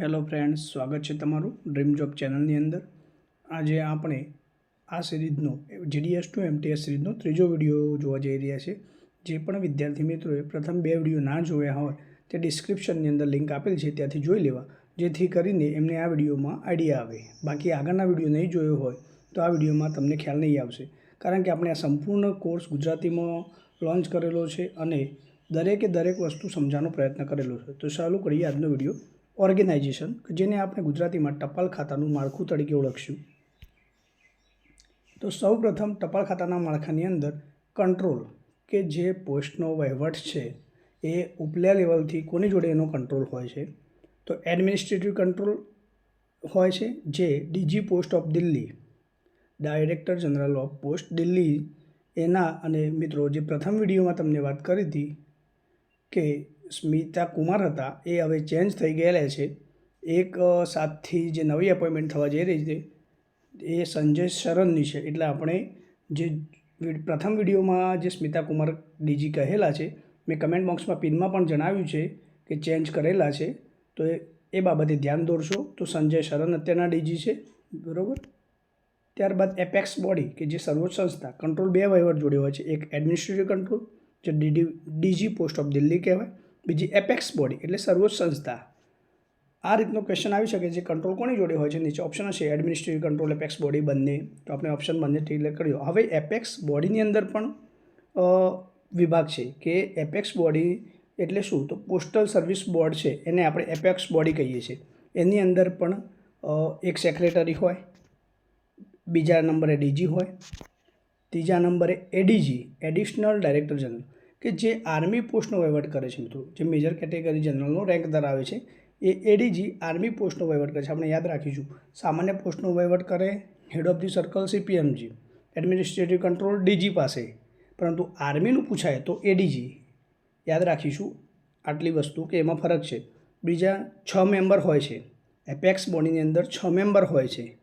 Hello friends, સ્વાગત છે તમારું ડ્રીમ જોબ ચેનલની અંદર. આજે આપણે આ સિરીઝનો જીડીએસ ટુ એમટીએસ સિરીઝનો ત્રીજો વીડિયો જોવા જઈ રહ્યા છે જે પણ વિદ્યાર્થી મિત્રોએ પ્રથમ બે વીડિયો ના જોયા હોય, તે ડિસ્ક્રિપ્શનની અંદર લિંક આપેલ છે, ત્યાંથી જોઈ લેવા. જેથી કરીને એમને આ વિડીયોમાં આઈડિયા આવે. બાકી આગળના વીડિયો નહીં જોયો હોય, તો આ વિડીયોમાં તમને ખ્યાલ નહીં આવશે. કારણ કે આપણે આ સંપૂર્ણ કોર્સ ગુજરાતીમાં લોન્ચ કરેલો છે અને દરેકે દરેક વસ્તુ સમજવાનો પ્રયત્ન કરેલો છે. તો ચાલુ કરીએ આજનો વીડિયો. ઓર્ગેનાઇઝેશન કે જેને આપણે ગુજરાતીમાં ટપાલ ખાતાનું માળખું તરીકે ઓળખશું. તો સૌ પ્રથમ ટપાલ ખાતાના માળખાની અંદર કંટ્રોલ કે જે પોસ્ટનો વહીવટ છે એ ઉપલા લેવલથી કોની જોડે એનો કંટ્રોલ હોય છે? તો એડમિનિસ્ટ્રેટિવ કંટ્રોલ હોય છે જે DG post of Delhi, director general of post Delhi એના અને મિત્રો જે પ્રથમ વિડીયોમાં તમને વાત કરી હતી કે સ્મિતા કુમાર હતા, એ હવે ચેન્જ થઈ ગયેલા છે. એક સાતથી જે નવી એપોઇન્ટમેન્ટ થવા જઈ રહી છે, એ સંજય શરણની છે. એટલે આપણે જે પ્રથમ વિડીયોમાં જે સ્મિતા કુમાર ડીજી કહેલા છે, મેં કમેન્ટ બોક્સમાં પિનમાં પણ જણાવ્યું છે કે ચેન્જ કરેલા છે. તો એ એ બાબતે ધ્યાન દોરશો. તો સંજય શરણ અત્યારના ડીજી છે, બરાબર? ત્યારબાદ એપેક્સ બોડી, કે જે સર્વોચ્ચ સંસ્થા, કંટ્રોલ બે વહીવટ જોડે હોય છે. એક એડમિનિસ્ટ્રેટિવ કંટ્રોલ જે DD, DG post of Delhi કહેવાય. બીજી એપેક્સ બોડી એટલે સર્વોચ્ચ સંસ્થા. આ રીતનો ક્વેશ્ચન આવી શકે છે. કંટ્રોલ કોની જોડે હોય છે? નીચે ઓપ્શન હશે. એડમિનિસ્ટ્રેટિવ કંટ્રોલ એપેક્સ બોડી બંને. તો આપણે ઓપ્શન બંને ક્લિક કર્યો. હવે એપેક્સ બોડીની અંદર પણ વિભાગ છે કે એપેક્સ બોડી એટલે શું? તો પોસ્ટલ સર્વિસ બોર્ડ છે. એને આપણે એપેક્સ બોડી કહીએ છીએ. એની અંદર પણ એક સેક્રેટરી હોય, બીજા નંબરે ડીજી હોય, ત્રીજા નંબરે એડીજી એડિશનલ ડાયરેક્ટર જનરલ કે જે આર્મી પોસ્ટનો વહીવટ કરે છે મિત્રો. જે મેજર કેટેગરી જનરલનો રેન્ક ધરાવે છે, એ એડીજી આર્મી પોસ્ટનો વહીવટ કરે છે. આપણે યાદ રાખીશું, સામાન્ય પોસ્ટનો વહીવટ કરે head of the circle CPMG administrative control DG પાસે. પરંતુ આર્મીનું પૂછાય તો એડીજી યાદ રાખીશું, આટલી વસ્તુ કે એમાં ફરક છે. બીજા છ મેમ્બર હોય છે. એપેક્સ બોડીની અંદર છ મેમ્બર હોય છે.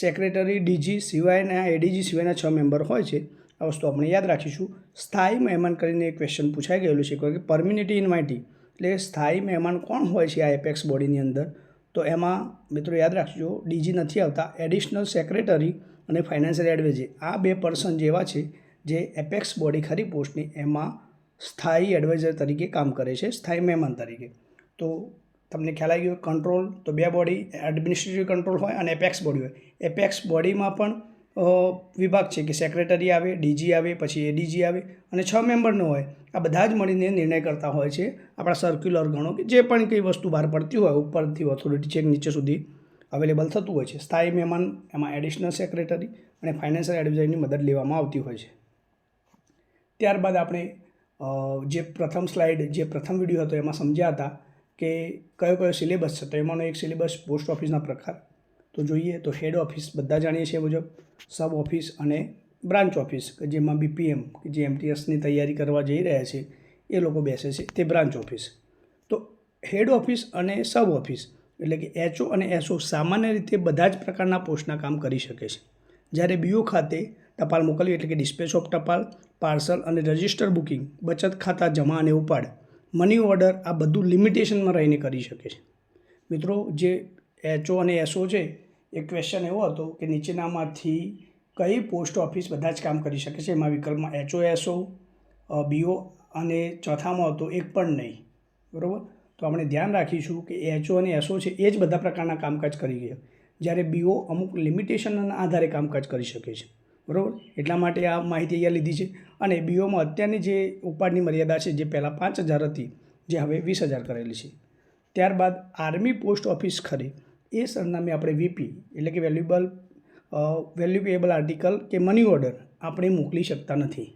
સેક્રેટરી ડીજી સિવાયના એડીજી સિવાયના છ મેમ્બર હોય છે. આ વસ્તુ આપણે યાદ રાખીશું. સ્થાયી મહેમાન કરીને એક ક્વેશ્ચન પૂછાઈ ગયેલું છે કે પરમિનિટી ઇન્વાઇટી એટલે સ્થાયી મહેમાન કોણ હોય છે આ એપેક્સ બોડીની અંદર? તો એમાં મિત્રો યાદ રાખજો ડીજી નથી આવતા એડિશનલ સેક્રેટરી અને ફાઇનાન્શિયલ એડવાઇઝર આ બે પર્સન જેવા છે જે એપેક્સ બોડી ખરી પોસ્ટની એમાં સ્થાયી એડવાઇઝર તરીકે કામ કરે છે, સ્થાયી મહેમાન તરીકે. તો તમને ખ્યાલ આવી ગયો કંટ્રોલ તો બે બોડી એડમિનિસ્ટ્રેટિવ કંટ્રોલ હોય અને એપેક્સ બોડી હોય. એપેક્સ બોડીમાં પણ વિભાગ છે કે સેક્રેટરી આવે, ડીજી આવે, પછી એડીજી આવે અને છ મેમ્બરનો હોય. આ બધા જ મળીને નિર્ણય કરતા હોય છે. આપણા સર્ક્યુલર ગણો કે જે પણ કંઈ વસ્તુ બહાર પડતી હોય, ઉપરથી ઓથોરિટી ચેક નીચે સુધી અવેલેબલ થતું હોય છે. સ્થાયી મહેમાન, એમાં એડિશનલ સેક્રેટરી અને ફાઇનાન્શિયલ એડવાઇઝરની મદદ લેવામાં આવતી હોય છે. ત્યારબાદ આપણે જે પ્રથમ સ્લાઇડ જે પ્રથમ વીડિયો હતો એમાં સમજ્યા હતા કે કયો કયો સિલેબસ છે. તો એમાંનો એક સિલેબસ પોસ્ટ ઓફિસના પ્રકાર તો જોઈએ, તો હેડ ઓફિસ બધા જાણીએ છીએ મુજબ સબ ઓફિસ અને બ્રાન્ચ ઓફિસ કે જેમાં બીપીએમ કે જે એમટીએસની તૈયારી કરવા જઈ રહ્યા છે, એ લોકો બેસે છે, તે બ્રાન્ચ ઓફિસ તો હેડ ઓફિસ અને સબ ઓફિસ એટલે કે એચઓ અને એસઓ સામાન્ય રીતે બધા જ પ્રકારના પોસ્ટના કામ કરી શકે છે. જ્યારે બીઓ ખાતે ટપાલ મોકલવી, એટલે કે ડિસ્પેચ ઓફ ટપાલ પાર્સલ અને રજિસ્ટર બુકિંગ બચત ખાતા જમા અને ઉપાડ મની ઓર્ડર આ બધું લિમિટેશનમાં રહીને કરી શકે છે. મિત્રો, જે એચઓ અને એસઓ છે એક ક્વેશ્ચન એવો હતો કે નીચેનામાંથી કઈ પોસ્ટ ઓફિસ બધા જ કામ કરી શકે છે? એમાં વિકલ્પમાં એચઓ, એસઓ બીઓ અને ચોથામાં હતો એક પણ નહીં. બરાબર? તો આપણે ધ્યાન રાખીશું કે એચઓ અને એસઓ છે, એ જ બધા પ્રકારના કામકાજ કરી ગયા. જ્યારે બીઓ અમુક લિમિટેશનના આધારે કામકાજ કરી શકે છે. બરાબર? એટલા માટે આ માહિતી અહીંયા લીધી છે. અને બીઓમાં અત્યારની જે ઉપાડની મર્યાદા છે, જે પહેલાં પાંચ હજાર હતી, જે હવે વીસ હજાર કરેલી છે. ત્યારબાદ આર્મી પોસ્ટ ઓફિસ ખરી. એ સરનામે આપણે વીપી એટલે કે વેલ્યુબલ વેલ્યુએબલ આર્ટિકલ કે મની ઓર્ડર આપણે મોકલી શકતા નથી.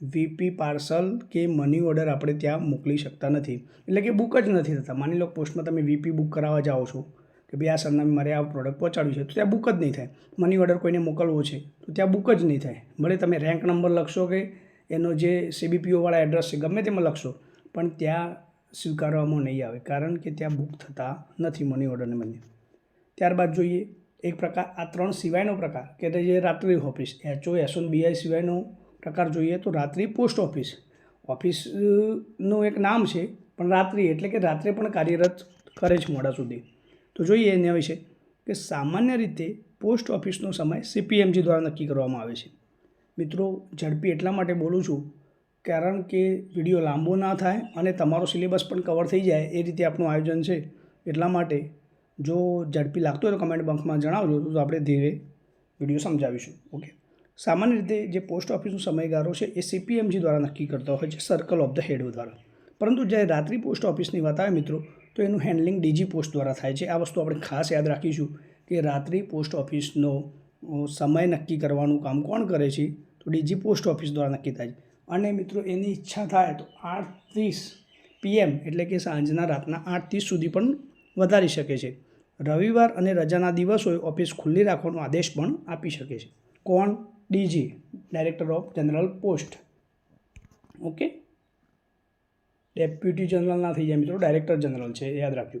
વીપી પાર્સલ કે મની ઓર્ડર આપણે ત્યાં મોકલી શકતા નથી. એટલે કે બુક જ નથી થતા. માની લો પોસ્ટમાં તમે વીપી બુક કરાવવા જાઓ છો, કે ભાઈ આ સરનામે મારે આ પ્રોડક્ટ પહોંચાડ્યું છે, તો ત્યાં બુક જ નહીં થાય. મની ઓર્ડર કોઈને મોકલવો છે, તો ત્યાં બુક જ નહીં થાય. ભલે તમે રેન્ક નંબર લખશો કે એનો જે સીબીપીઓવાળા એડ્રેસ છે, ગમે તેમાં લખશો, પણ ત્યાં સ્વીકારવામાં નહીં આવે કારણ કે ત્યાં બુક થતા નથી મની ઓર્ડરને મને ત્યારબાદ જોઈએ એક પ્રકાર, આ ત્રણ સિવાયનો પ્રકાર, કે જે રાત્રિ ઓફિસ, એચઓ એસઓન બીઆઈ સિવાયનો પ્રકાર જોઈએ તો રાત્રિ પોસ્ટ ઓફિસ. ઓફિસનું એક નામ છે, પણ રાત્રિ એટલે કે રાત્રે પણ કાર્યરત કરે છે મોડા સુધી. તો જોઈએ એના વિશે કે સામાન્ય રીતે પોસ્ટ ઓફિસનો સમય સીપીએમજી દ્વારા નક્કી કરવામાં આવે છે. મિત્રો, ઝડપી એટલા માટે બોલું છું કારણ કે વીડિયો લાંબો ના થાય અને તમારો સિલેબસ પણ કવર થઈ જાય એ રીતે આપણું આયોજન છે. એટલા માટે જો ઝડપી લાગતો હોય તો કમેન્ટ બોક્સમાં જણાવજો, તો આપણે ધીરે વીડિયો સમજાવીશું. ઓકે સામાન્ય રીતે જે પોસ્ટ ઓફિસનો સમયગાળો છે એ સીપીએમજી દ્વારા નક્કી કરતા હોય છે સર્કલ ઓફ ધ હેડ દ્વારા. પરંતુ જ્યારે રાત્રિ પોસ્ટ ઓફિસની વાત આવે મિત્રો, તો એનું હેન્ડલિંગ ડીજી પોસ્ટ દ્વારા થાય છે. આ વસ્તુ આપણે ખાસ યાદ રાખીશું કે રાત્રિ પોસ્ટ ઓફિસનો સમય નક્કી કરવાનું કામ કોણ કરે છે, તો ડીજી પોસ્ટ ઓફિસ દ્વારા નક્કી થાય છે. અને મિત્રો એની ઈચ્છા થાય તો આઠ ત્રીસ પીએમ એટલે કે સાંજના રાતના આઠ ત્રીસ સુધી પણ વધારી શકે છે. રવિવાર અને રજાના દિવસોએ ઓફિસ ખુલ્લી રાખવાનો આદેશ પણ આપી શકે છે. કોણ? DG director of general post okay? Deputy general ના થઈ જાય મિત્રો ડાયરેક્ટર જનરલ છે, યાદ રાખજો.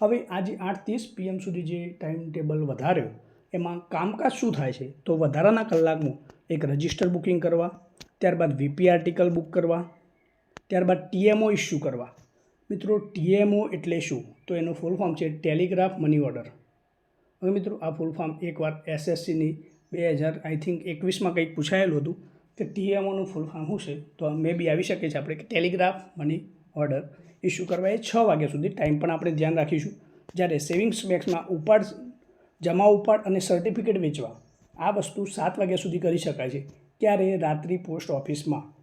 હવે આજે આઠ ત્રીસ પીએમ સુધી જે ટાઈમ ટેબલ વધાર્યો, એમાં કામકાજ શું થાય છે? તો વધારાના કલાકમાં એક રજિસ્ટર બુકિંગ કરવા ત્યારબાદ વીપી આર્ટિકલ બુક કરવા, ત્યારબાદ ટીએમઓ ઇસ્યુ કરવા. મિત્રો ટીએમઓ એટલે શું? તો એનું ફૂલ ફોર્મ છે ટેલિગ્રાફ મની ઓર્ડર હવે મિત્રો, આ ફૂલ ફોર્મ એકવાર એસએસસીની બે હજાર આઈ થિંક એકવીસમાં કંઈક પૂછાયેલું હતું કે ટીએમઓનું ફૂલ ફોર્મ શું છે? તો મે બી આવી શકે છે આપણે કે ટેલિગ્રાફ મની ઓર્ડર ઇસ્યુ કરવા એ છ વાગ્યા સુધી ટાઈમ પણ આપણે ધ્યાન રાખીશું. જ્યારે સેવિંગ્સ બેંક્સમાં ઉપાડ, જમા ઉપાડ અને સર્ટિફિકેટ વેચવા, આ વસ્તુ સાત વાગ્યા સુધી કરી શકાય છે. ત્યારે રાત્રિ પોસ્ટ ઓફિસમાં.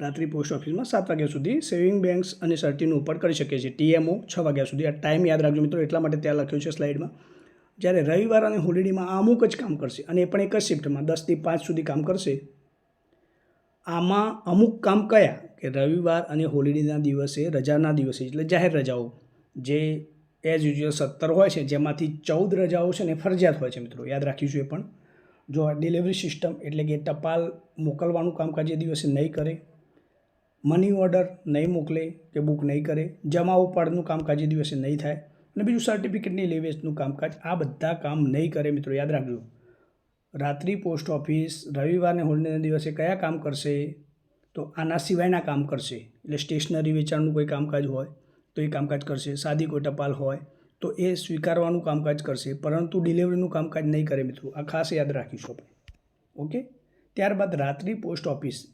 રાત્રિ પોસ્ટ ઓફિસમાં સાત વાગ્યા સુધી સેવિંગ બેંક્સ અને સર્ટીનું ઉપર કરી શકીએ છીએ. ટીએમઓ છ વાગ્યા સુધી. આ ટાઈમ યાદ રાખજો મિત્રો, એટલા માટે ત્યાં લખ્યું છે સ્લાઇડમાં. જ્યારે રવિવાર અને હોલિડેમાં આ અમુક જ કામ કરશે અને એ પણ એક જ શિફ્ટમાં દસથી પાંચ સુધી કામ કરશે. આમાં અમુક કામ કયા? કે રવિવાર અને હોલિડેના દિવસે, રજાના દિવસે, એટલે જાહેર રજાઓ. જે એઝ યુઝ્યુઅલ સત્તર હોય છે, જેમાંથી ચૌદ રજાઓ છે ને ફરજિયાત હોય છે મિત્રો. યાદ રાખીશું એ પણ. જો આ ડિલિવરી સિસ્ટમ એટલે કે ટપાલ મોકલવાનું કામકાજ એ દિવસે નહીં કરે મની ઓર્ડર નહીં મોકલે કે બુક નહીં કરે, જમા ઉપાડનું કામકાજ એ દિવસે નહીં થાય અને બીજું સર્ટિફિકેટની લેવેચનું કામકાજ, આ બધા કામ નહીં કરે મિત્રો, યાદ રાખજો. રાત્રિ પોસ્ટ ઓફિસ રવિવારને હોલિડેના દિવસે કયા કામ કરશે? તો આના સિવાયના કામ કરશે. એટલે સ્ટેશનરી વેચાણનું કોઈ કામકાજ હોય તો એ કામકાજ કરશે. સાદી કોઈ ટપાલ હોય તો એ સ્વીકારવાનું કામકાજ કરશે, પરંતુ ડિલિવરીનું કામકાજ નહીં કરે મિત્રો. આ ખાસ યાદ રાખીશું આપણે. ઓકે? ત્યારબાદ રાત્રિ post office.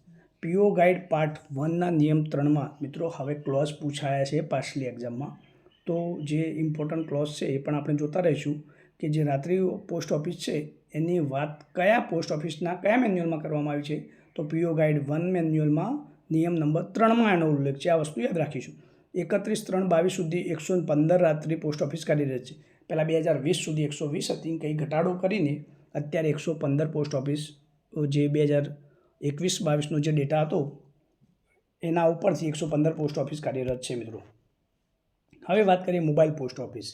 PO guide part વનના નિયમ ત્રણમાં મિત્રો હવે ક્લોઝ પૂછાયા છે પાછલી એક્ઝામમાં. તો જે ઇમ્પોર્ટન્ટ ક્લોઝ છે એ પણ આપણે જોતા રહીશું કે જે રાત્રિ પોસ્ટ ઓફિસ છે એની વાત કયા પોસ્ટ ઓફિસના કયા મેન્યુઅલમાં કરવામાં આવી છે? તો પીઓ ગાઈડ વન મેન્યુઅલમાં નિયમ નંબર ત્રણમાં એનો ઉલ્લેખ છે. આ વસ્તુ યાદ રાખીશું. એકત્રીસ ત્રણ બાવીસ સુધી એકસો પંદર રાત્રિ પોસ્ટ ઓફિસ કાર્યરત છે. પહેલાં બે હજાર વીસ સુધી એકસો વીસ હતી. કંઈ ઘટાડો કરીને અત્યારે એકસો પંદર પોસ્ટ ઓફિસ જે બે હજાર એકવીસ બાવીસનો જે ડેટા હતો, એના ઉપરથી એકસો પંદર પોસ્ટ ઓફિસ કાર્યરત છે મિત્રો. હવે વાત કરીએ મોબાઈલ પોસ્ટ ઓફિસ.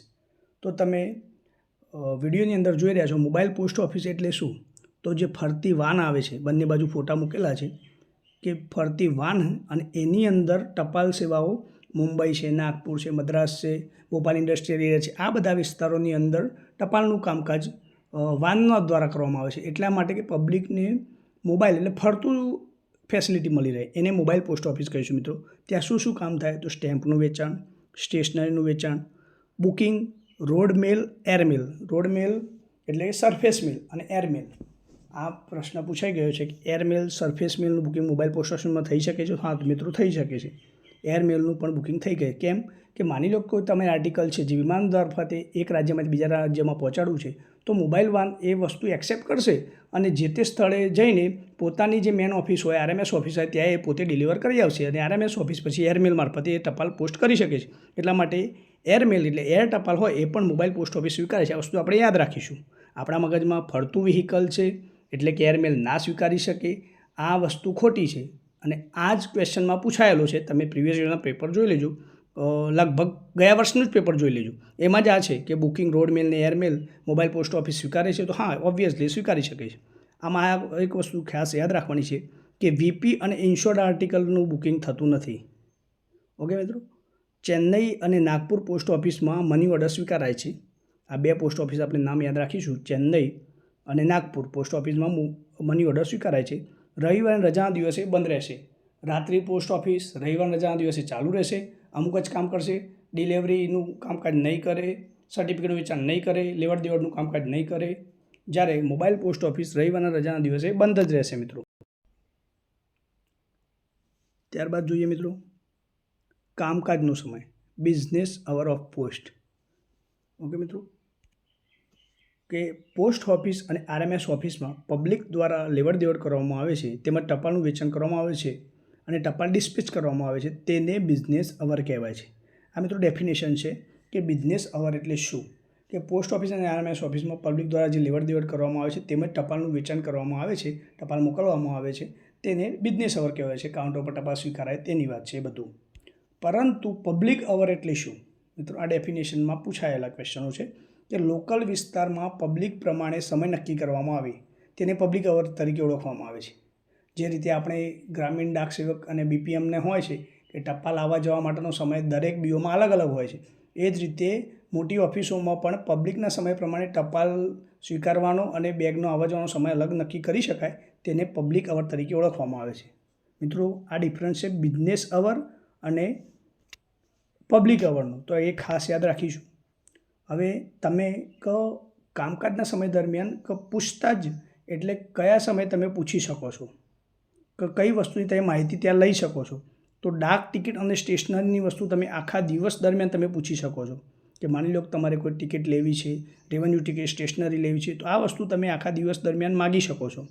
તો તમે વિડીયોની અંદર જોઈ રહ્યા છો, મોબાઈલ પોસ્ટ ઓફિસ એટલે શું? તો જે ફરતી વાન આવે છે, બંને બાજુ ફોટા મૂકેલા છે, કે ફરતી વાન અને એની અંદર ટપાલ સેવાઓ મુંબઈ છે, નાગપુર છે, મદ્રાસ છે, ભોપાલ ઇન્ડસ્ટ્રીયલ એરિયા છે, આ બધા વિસ્તારોની અંદર ટપાલનું કામકાજ વાનના દ્વારા કરવામાં આવે છે. એટલા માટે કે પબ્લિકને મોબાઈલ એટલે ફરતું ફેસિલિટી મળી રહે. એને મોબાઈલ પોસ્ટ ઓફિસ કહીશું મિત્રો. ત્યાં શું શું કામ થાય? તો સ્ટેમ્પનું વેચાણ, સ્ટેશનરીનું વેચાણ, booking, road mail, air mail. Road mail એટલે સરફેસ મેલ અને એર મેલ. આ પ્રશ્ન પૂછાઈ ગયો છે કે એર મેલ, સરફેસ મેલનું બુકિંગ મોબાઈલ પોસ્ટ ઓફિસમાં થઈ શકે છે? હા, મિત્રો, થઈ શકે છે. એર મેલનું પણ બુકિંગ થઈ ગયું કેમ કે માની લો કે તમે આર્ટિકલ છે જે વિમાન મારફતે એક રાજ્યમાંથી બીજા રાજ્યમાં પહોંચાડવું છે, તો મોબાઈલ વાન એ વસ્તુ એક્સેપ્ટ કરશે અને જે તે સ્થળે જઈને પોતાની જે મેન ઓફિસ હોય, આરએમએસ ઓફિસ હોય, ત્યાં એ પોતે ડિલિવર કરી આવશે અને આરએમએસ ઓફિસ પછી એરમેલ મારફતે એ ટપાલ પોસ્ટ કરી શકે છે. એટલા માટે એરમેલ એટલે એર ટપાલ હોય એ પણ મોબાઈલ પોસ્ટ ઓફિસ સ્વીકારે છે. આ વસ્તુ આપણે યાદ રાખીશું. આપણા મગજમાં ફરતું વ્હીકલ છે એટલે કે એરમેલ ના સ્વીકારી શકે. આ વસ્તુ ખોટી છે. અને આ જ ક્વેશ્ચનમાં પૂછાયેલો છે. તમે પ્રીવિયસ યરના પેપર જોઈ લેજો. લગભગ ગયા વર્ષનું જ પેપર જોઈ લેજો. એમાં જ આ છે કે બુકિંગ રોડ મેલ ને એરમેલ મોબાઈલ પોસ્ટ ઓફિસ સ્વીકારે છે તો હા ઓબ્વિયસલી સ્વીકારી શકે છે. આમાં આ એક વસ્તુ ખાસ યાદ રાખવાની છે કે વીપી અને ઇન્સ્યોર્ડ આર્ટિકલનું બુકિંગ થતું નથી. ઓકે મિત્રો? ચેન્નઈ અને નાગપુર પોસ્ટ ઓફિસમાં મની ઓર્ડર સ્વીકારાય છે. આ બે પોસ્ટ ઓફિસ આપણે નામ યાદ રાખીશું. ચેન્નઈ અને નાગપુર પોસ્ટ ઓફિસમાં મની ઓર્ડર સ્વીકારાય છે. રવિવાર રજાના દિવસે બંધ રહેશે. રાત્રિ પોસ્ટ ઓફિસ રવિવાર રજાના દિવસે ચાલુ રહેશે. અમુક જ કામ કરશે. ડિલિવરીનું કામકાજ નહીં કરે, સર્ટિફિકેટનું વેચાણ નહીં કરે લેવડ દેવડનું કામકાજ નહીં કરે. જ્યારે મોબાઈલ પોસ્ટ ઓફિસ રવિવારના રજાના દિવસે બંધ જ રહેશે મિત્રો. ત્યારબાદ જોઈએ મિત્રો. કામકાજનો સમય. Business hour of post. Okay મિત્રો? કે પોસ્ટ ઓફિસ અને આરએમએસ ઓફિસમાં પબ્લિક દ્વારા લેવડ દેવડ કરવામાં આવે છે, તેમજ ટપાલનું વેચાણ કરવામાં આવે છે અને ટપાલ ડિસ્પેચ કરવામાં આવે છે, તેને બિઝનેસ અવર કહેવાય છે. આ મિત્રો ડેફિનેશન છે કે બિઝનેસ અવર એટલે શું? કે પોસ્ટ ઓફિસ અને આરએમએસ ઓફિસમાં પબ્લિક દ્વારા જે લેવડ દેવડ કરવામાં આવે છે, તેમજ ટપાલનું વેચાણ કરવામાં આવે છે, ટપાલ મોકલવામાં આવે છે, તેને બિઝનેસ અવર કહેવાય છે, કાઉન્ટર પર ટપાલ સ્વીકારાય તેની વાત છે બધું. પરંતુ પબ્લિક અવર એટલે શું? મિત્રો આ ડેફિનેશનમાં પૂછાયેલા ક્વેશ્ચનો છે. કે લોકલ વિસ્તારમાં પબ્લિક પ્રમાણે સમય નક્કી કરવામાં આવે, તેને પબ્લિક અવર તરીકે ઓળખવામાં આવે છે. જે રીતે આપણે ગ્રામીણ ડાક સેવક અને બીપીએમને હોય છે કે ટપાલ આવવા જવા માટેનો સમય દરેક બીઓમાં અલગ અલગ હોય છે. એ જ રીતે મોટી ઓફિસોમાં પણ પબ્લિકના સમય પ્રમાણે ટપાલ સ્વીકારવાનો અને બેગનો આવવા જવાનો સમય અલગ નક્કી કરી શકાય, તેને પબ્લિક અવર તરીકે ઓળખવામાં આવે છે. મિત્રો, આ ડિફરન્સ છે બિઝનેસ અવર અને પબ્લિક અવરનું તો એ ખાસ યાદ રાખીશું. હવે તમે ક કામકાજના સમય દરમિયાન ક પૂછતા જ એટલે કયા સમયે તમે પૂછી શકો છો? કે કઈ વસ્તુની તમે માહિતી ત્યાં લઈ શકો છો? તો ડાક ટિકિટ અને સ્ટેશનરીની વસ્તુ તમે આખા દિવસ દરમિયાન તમે પૂછી શકો છો. કે માની લો કે તમારે કોઈ ટિકિટ લેવી છે, રેવન્યુ ટિકિટ, સ્ટેશનરી લેવી છે, તો આ વસ્તુ તમે આખા દિવસ દરમિયાન માગી શકો છો.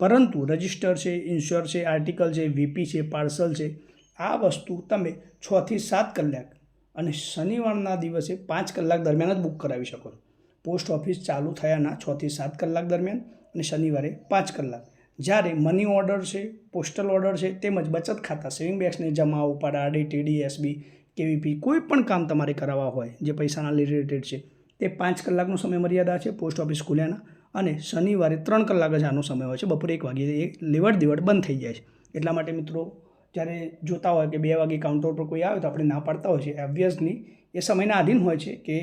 પરંતુ રજિસ્ટર છે ઇન્શ્યોર છે, આર્ટિકલ છે, વીપી છે, પાર્સલ છે, આ વસ્તુ તમે છથી સાત કલાક અને શનિવારના દિવસે પાંચ કલાક દરમિયાન જ બુક કરાવી શકો છો. પોસ્ટ ઓફિસ ચાલુ થયાના છથી સાત કલાક દરમિયાન અને શનિવારે પાંચ કલાક. જ્યારે મની ઓર્ડર છે, પોસ્ટલ ઓર્ડર છે, તેમજ બચત ખાતા, સેવિંગ બેંક્સને જમા, ઉપાડ આરડી ટીડી એસબી કેવીપી કોઈ પણ કામ તમારે કરાવવા હોય, જે પૈસાના રિલેટેડ છે, તે પાંચ કલાકનો સમય મર્યાદા છે, પોસ્ટ ઓફિસ ખુલ્યાના અને શનિવારે ત્રણ કલાક જ આનો સમય હોય છે, બપોરે એક વાગે એ લેવડ દેવડ બંધ થઈ જાય છે. એટલા માટે મિત્રો જ્યારે જોતા હોય કે બે વાગે કાઉન્ટર પર કોઈ આવે તો આપણે ના પાડતા હોય છે. ઓબ્વિયસલી એ સમયના આધીન હોય છે કે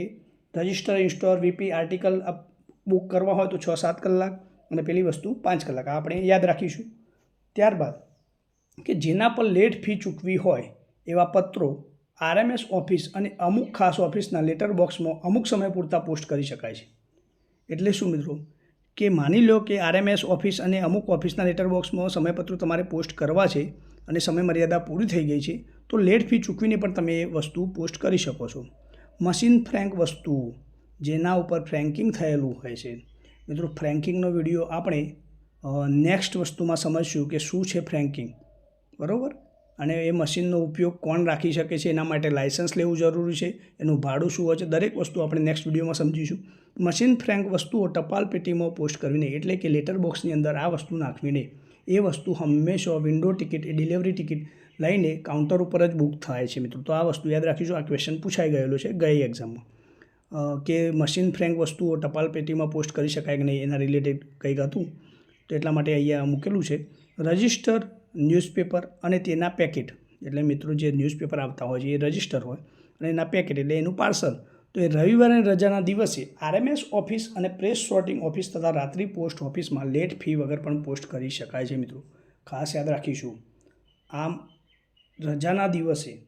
register in store VP article book કરવા હોય તો છ સાત કલાક અને પેલી વસ્તુ પાંચ કલાક. આ આપણે યાદ રાખીશું. ત્યારબાદ કે જેના પર લેટ ફી ચૂકવી હોય એવા પત્રો આરએમએસ ઓફિસ અને અમુક ખાસ ઓફિસના લેટર બોક્સમાં અમુક સમય પૂરતા પોસ્ટ કરી શકાય છે. એટલે શું મિત્રો? કે માની લો કે આરએમએસ ઓફિસ અને અમુક ઓફિસના લેટર બોક્સમાં સમયપત્રો તમારે પોસ્ટ કરવા છે અને સમય મર્યાદા પૂરી થઈ ગઈ છે, તો લેટ ફી ચૂકવીને પણ તમે એ વસ્તુ પોસ્ટ કરી શકો છો. મશીન ફ્રેન્ક વસ્તુ, જેના ઉપર ફ્રેન્કિંગ થયેલું હોય છે. મિત્રો, ફ્રેન્કિંગનો વીડિયો આપણે નેક્સ્ટ વસ્તુમાં સમજશું કે શું છે ફ્રેન્કિંગ. બરાબર? અને એ મશીનનો ઉપયોગ કોણ રાખી શકે છે, એના માટે લાયસન્સ લેવું જરૂરી છે, એનું ભાડું શું હોય છે, દરેક વસ્તુ આપણે નેક્સ્ટ વિડીયોમાં સમજીશું. મશીન ફ્રેન્ક વસ્તુઓ ટપાલ પેટીમાં પોસ્ટ કરવીને એટલે કે લેટર બોક્સની અંદર આ વસ્તુ નાખવીને, એ વસ્તુ હંમેશા વિન્ડો ટિકિટ એ ડિલિવરી ટિકિટ લઈને કાઉન્ટર ઉપર જ બુક થાય છે મિત્રો. તો આ વસ્તુ યાદ રાખીશું, આ ક્વેશ્ચન પૂછાઈ ગયેલો છે ગઈ એક્ઝામમાં કે મશીન ફ્રેન્ક વસ્તુઓ ટપાલ પેટીમાં પોસ્ટ કરી શકાય કે નહીં એના રિલેટેડ કંઈક હતું? તો એટલા માટે અહીંયા મૂકેલું છે. રજિસ્ટર ન્યૂઝપેપર અને તેના પેકેટ. એટલે મિત્રો, જે ન્યૂઝપેપર આવતા હોય છે એ રજિસ્ટર હોય, અને એના પેકેટ, એટલે એનું પાર્સલ. તો એ રવિવારે રજાના દિવસે આરએમએસ ઓફિસ અને પ્રેસ સોર્ટિંગ ઓફિસ તથા રાત્રિ પોસ્ટ ઓફિસમાં લેટ ફી વગર પણ પોસ્ટ કરી શકાય છે, મિત્રો. ખાસ યાદ રાખીશું. આમ, રજાના દિવસે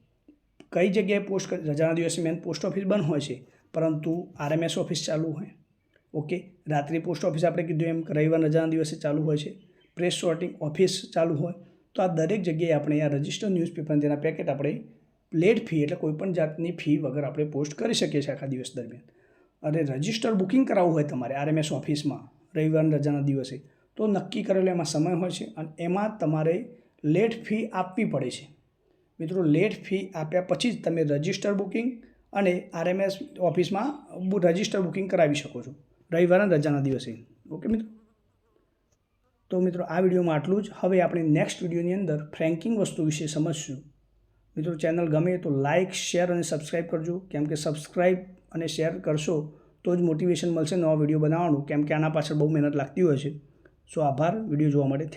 કઈ જગ્યાએ પોસ્ટ રજાના દિવસે મેન પોસ્ટ ઓફિસ બંધ હોય છે, પરંતુ આરએમએસ ઓફિસ ચાલુ હોય. ઓકે રાત્રિ પોસ્ટ ઓફિસ આપણે કીધું એમ, રવિવાર રજાના દિવસે ચાલુ હોય છે. પ્રેસ સોર્ટિંગ ઓફિસ ચાલુ હોય તો આ દરેક જગ્યાએ આપણે આ રજિસ્ટર ન્યૂઝપેપર તેના પેકેટ આપણે લેટ ફી એટલે કોઈપણ જાતની ફી વગર આપણે પોસ્ટ કરી શકીએ છીએ આખા દિવસ દરમિયાન. અને રજિસ્ટર બુકિંગ કરાવવું હોય તમારે આરએમએસ ઓફિસમાં રવિવારના રજાના દિવસે, તો નક્કી કરેલો એમાં સમય હોય છે અને એમાં તમારે લેટ ફી આપવી પડે છે. મિત્રો લેટ ફી આપ્યા પછી જ તમે રજિસ્ટર બુકિંગ અને આરએમએસ ઓફિસમાં રજિસ્ટર બુકિંગ કરાવી શકો છો, રવિવારના રજાના દિવસે. ઓકે મિત્રો? તો મિત્રો આ વિડીયોમાં આટલું જ. હવે આપણે નેક્સ્ટ વિડીયોની અંદર ફ્રેન્કિંગ વસ્તુ વિશે સમજશું. મિત્રો ચેનલ ગમે તો લાઇક શેર અને સબસ્ક્રાઈબ કરજો. કેમ કે સબસ્ક્રાઈબ અને શેર કરશો તો જ મોટિવેશન મળશે નવા વીડિયો બનાવવાનું. કેમ કે આના પાછળ બહુ મહેનત લાગતી હોય છે. સો આભાર. વીડિયો જોવા માટે થેન્ક